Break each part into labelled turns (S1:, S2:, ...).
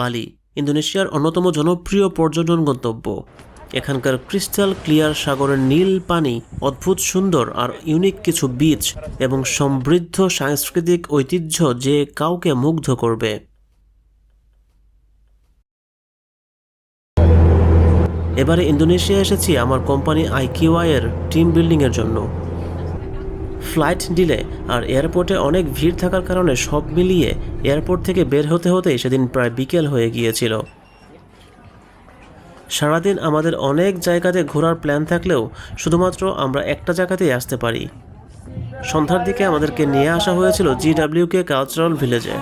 S1: বালি, ইন্দোনেশিয়ার অন্যতম জনপ্রিয় পর্যটন গন্তব্য। এখানকার ক্রিস্টাল ক্লিয়ার সাগরের নীল পানি, অদ্ভুত সুন্দর আর ইউনিক কিছু বিচ এবং সমৃদ্ধ সাংস্কৃতিক ঐতিহ্য যে কাউকে মুগ্ধ করবে। এবারে ইন্দোনেশিয়া এসেছি আমার কোম্পানি আইকিউআই এর টিম বিল্ডিংয়ের জন্য। ফ্লাইট ডিলে আর এয়ারপোর্টে অনেক ভিড় থাকার কারণে সব মিলিয়ে এয়ারপোর্ট থেকে বের হতে হতেই সেদিন প্রায় বিকেল হয়ে গিয়েছিল সারাদিন আমাদের অনেক জায়গাতে ঘোরার প্ল্যান থাকলেও শুধুমাত্র আমরা একটা জায়গাতেই আসতে পারি সন্ধ্যার দিকে আমাদেরকে নিয়ে আসা হয়েছিল জিডাব্লিউ কে কালচারাল ভিলেজে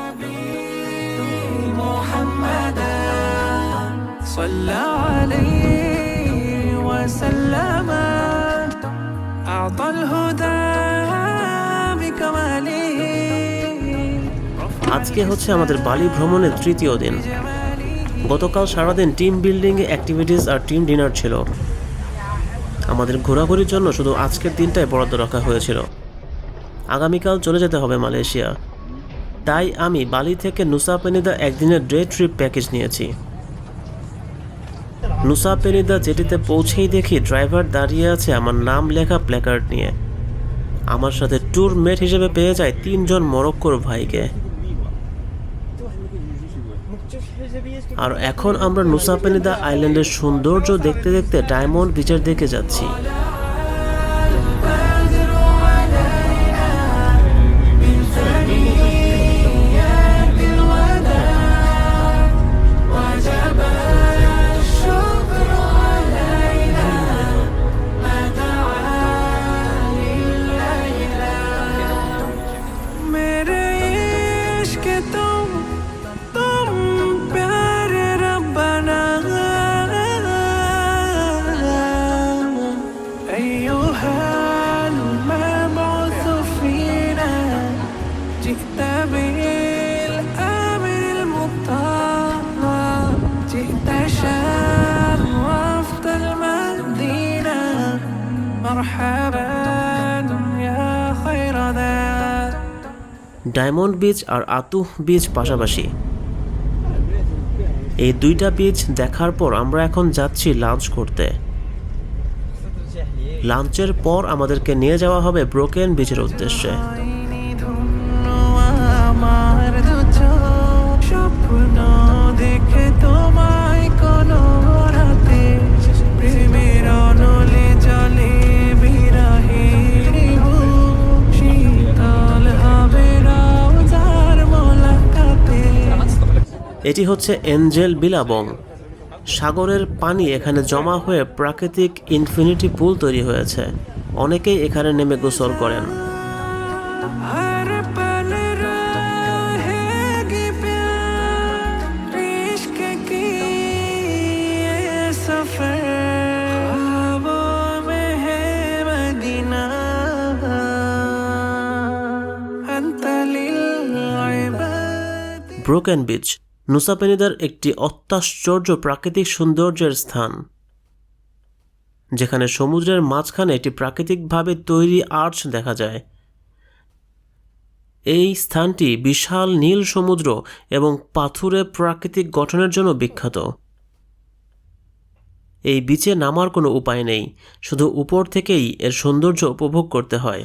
S2: صلى
S1: আজকে হচ্ছে আমাদের বালি ভ্রমণের তৃতীয় দিন। গতকাল সারাদিন টিম বিল্ডিং অ্যাক্টিভিটিস আর টিম ডিনার ছিল। আমাদের ঘোরাঘুরির জন্য শুধু আজকের দিনটাই বরাদ্দ রাখা হয়েছিল। আগামীকাল চলে যেতে হবে মালয়েশিয়া। তাই আমি বালি থেকে নুসা পেনিদা একদিনের ডে ট্রিপ প্যাকেজ নিয়েছি। নুসা পেনিদা জেটিতে পৌঁছেই দেখি ড্রাইভার দাঁড়িয়ে আছে আমার নাম লেখা প্ল্যাকার্ড নিয়ে। আমার সাথে ট্যুর মেট হিসেবে পেয়ে যায় তিনজন মরক্কোর ভাইকে। আর এখন আমরা নুসাপেনিদা আইল্যান্ডের সৌন্দর্য দেখতে দেখতে ডায়মন্ড বিচের দিকে যাচ্ছি। ডায়মন্ড বিচ আর আতুহ বিচ পাশাপাশি। এই দুইটা বিচ দেখার পর আমরা এখন যাচ্ছি লাঞ্চ করতে। লাঞ্চের পর আমাদেরকে নিয়ে যাওয়া হবে ব্রোকেন বিচের উদ্দেশ্যে।
S2: দেখে তোমায় শীতল
S1: এটি হচ্ছে এঞ্জেল বিলাবং। সাগরের পানি এখানে জমা হয়ে প্রাকৃতিক ইনফিনিটি পুল তৈরি হয়েছে। অনেকেই এখানে নেমে গোসল করেন। ব্রোকেন বিচ নুসাপেনিদার একটি অত্যাশ্চর্য প্রাকৃতিক সৌন্দর্যের স্থান, যেখানে সমুদ্রের মাঝখানে একটি প্রাকৃতিকভাবে তৈরি আর্চ দেখা যায়। এই স্থানটি বিশাল নীল সমুদ্র এবং পাথুরে প্রাকৃতিক গঠনের জন্য বিখ্যাত। এই বিচে নামার কোনো উপায় নেই, শুধু উপর থেকেই এর সৌন্দর্য উপভোগ করতে হয়।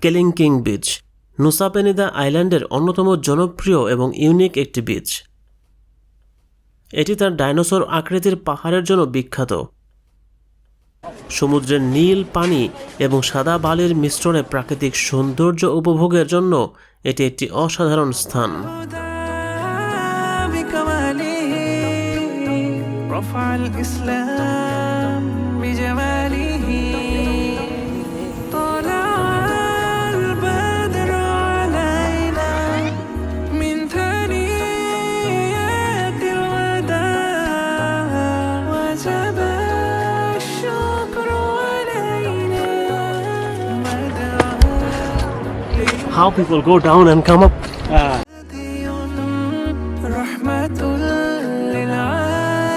S1: কেলিংকিং বিচ নুসাপেনিদা আইল্যান্ডের অন্যতম জনপ্রিয় এবং ইউনিক একটি বিচ এটি তার ডাইনোসর আকৃতির পাহাড়ের জন্য বিখ্যাত সমুদ্রের নীল পানি এবং সাদা বালির মিশ্রণে প্রাকৃতিক সৌন্দর্য উপভোগের জন্য এটি একটি অসাধারণ স্থান
S2: هدى جماله رفع الإسلام وجب الشكر علينا.
S1: How people go down and come up.
S2: هدي رحمة للعالمين.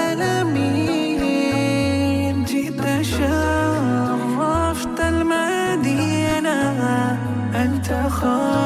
S2: جئت شرفت المدينة. أنت خالق